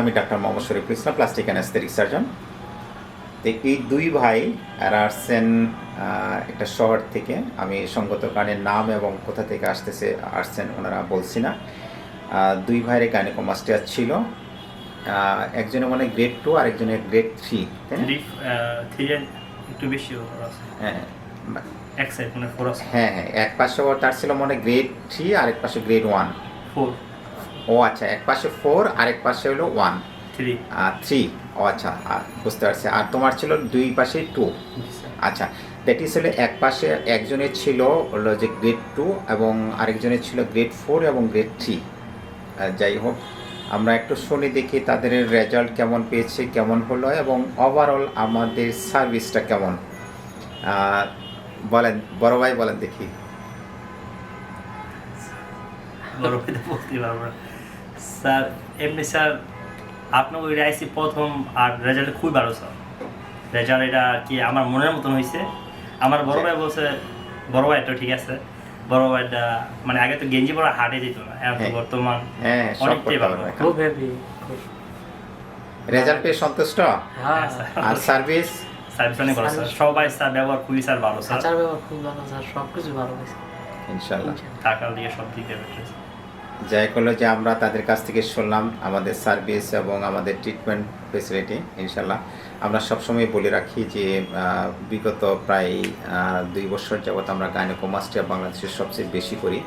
আমি doctor Mohammad Sharif Islam plastic anaesthetic surgeon তো এই দুই ভাই এরা আসছেন একটা শহর থেকে। আমি সঙ্গত কারণে নাম এবং কোথা থেকে আসতেছে আসছেন ওনারা বলছি না দুই ভাইয়ের গাইনোকোমাস্টিয়া ছিল। একজনের মনে গ্রেড টু আর একজনের গ্রেড থ্রি একটু বেশি হ্যাঁ মানে হ্যাঁ হ্যাঁ এক পাশে তার ছিল মানে গ্রেড থ্রি আর এক পাশে গ্রেড ওয়ান ফোর ও আচ্ছা এক পাশে ফোর আর এক পাশে হলো ওয়ান থ্রি থ্রি ও আচ্ছা আর বুঝতে পারছি। আর তোমার ছিল দুই পাশে টু আচ্ছা দ্যাট ইজ হলো এক পাশে একজনের ছিল হলো যে গ্রেড টু এবং আরেকজনের ছিল গ্রেড ফোর এবং গ্রেড থ্রি যাই হোক আমরা একটু শুনি দেখি তাদের রেজাল্ট কেমন পেয়েছে কেমন হলো এবং ওভারঅল আমাদের সার্ভিসটা কেমন। বলেন বড় ভাই বলেন দেখি। বড় ভাইতে বলতে পারব স্যার এমনি স্যার আপনার ওই আইসি প্রথম আর রেজাল্ট খুবই ভালো স্যার। রেজাল্ট এটা কি আমার মনের মতন হয়েছে আমার বড় ভাই বলছে বড় ভাই তো ঠিক আছে বড় ভাইটা মানে আগে তো গেঞ্জি পরা হাটে যেত না এখন হ্যাঁ। বর্তমান হ্যাঁ অনেকটাই ভালো। খুব হ্যাপি রেজাল্ট পেয়ে সন্তুষ্ট? হ্যাঁ। আর সার্ভিস সার্ভিস অনেক ভালো স্যার। সবাই স্যার ব্যবহার খুবই স্যার ভালো স্যার। আচার ব্যবহার খুব ভালো স্যার। সব কিছু ভালো হয়েছে ইনশাল্লাহ টাকা দিয়ে সব যাই করল যে আমরা তাদের কাছ থেকে শুনলাম আমাদের সার্ভিস এবং আমাদের ট্রিটমেন্ট ফেসিলিটি ইনশাল্লাহ আমরা সবসময় বলে রাখি যে বিগত প্রায় দুই বছর যাবৎ আমরা গাইনোকোমাস্টিয়া বাংলাদেশের সবচেয়ে বেশি করি।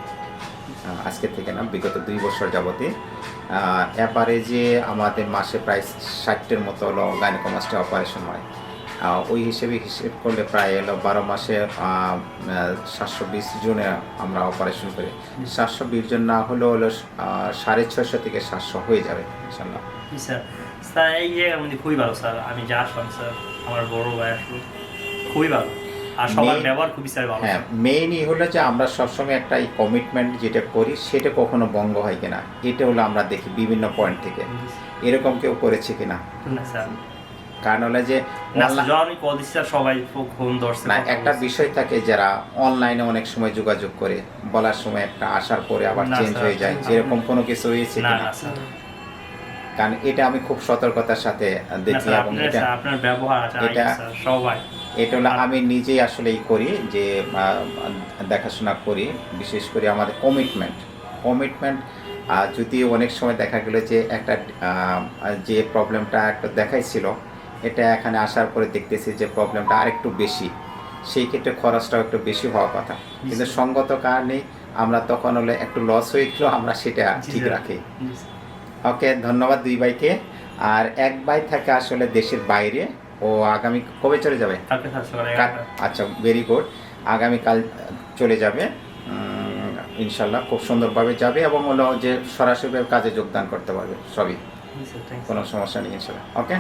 আজকে থেকে না, বিগত দুই বছর যাবতে। অ্যাপারেজে আমাদের মাসে প্রায় ষাটটের মতো হলো গাইনোকোমাস্টিয়া অপারেশন হয়। ওই হিসেবে হিসেব করলে প্রায় এলো বারো মাসে সাতশো বিশ জনে আমরা অপারেশন করি। সাতশো বিশ জন না হলেও হলো সাড়ে ছয়শো থেকে সাতশো হয়ে যাবে ইনশাল্লাহ স্যার। স্যার এই জায়গার মধ্যে খুবই ভালো স্যার। আমি যা আসলাম স্যার আমার বড় ভাই আসলো। খুবই ভালো। আর সবার ব্যবহার খুবই স্যার ভালো হ্যাঁ মেইনই হলো যে আমরা সবসময় একটা এই কমিটমেন্ট যেটা করি সেটা কখনো বঙ্গ হয় কিনা এটা হলো আমরা দেখি বিভিন্ন পয়েন্ট থেকে। এরকম কেউ করেছে কিনা? না স্যার। কারণ হলো যে সবাই না একটা বিষয় থাকে যারা অনলাইনে অনেক সময় যোগাযোগ করে বলার সময় একটা আসার পরে আবার চেঞ্জ হয়ে যায়। এরকম কোনো কিছু হয়েছে কিনা। কারণ এটা আমি খুব সতর্কতার সাথে দেখি এবং এটা আপনার ব্যবহার এটা- সবাই। এটা হলো আমি নিজেই আসলেই করি যে দেখাশোনা করি বিশেষ করে আমাদের কমিটমেন্ট কমিটমেন্ট যদি অনেক সময় দেখা গেলো যে একটা যে প্রবলেমটা একটা দেখাইছিল এটা এখানে আসার পরে দেখতেছি যে প্রবলেমটা আরেকটু বেশি। সেই ক্ষেত্রে খরচটাও একটু বেশি হওয়ার কথা। কিন্তু সঙ্গত কারণে আমরা তখন হলে একটু লস হয়েছিল আমরা সেটা ঠিক রাখি। ওকে ধন্যবাদ দুই ভাইকে। আর এক ভাই থাকে আসলে দেশের বাইরে। ও আগামী কবে চলে যাবে। আচ্ছা ভেরি গুড আগামীকাল চলে যাবে। ইনশাল্লাহ খুব সুন্দরভাবে যাবে এবং হলো যে সরাসরি কাজে যোগদান করতে পারবে। সবই। কোনো সমস্যা নেই ইনশাল্লাহ। ওকে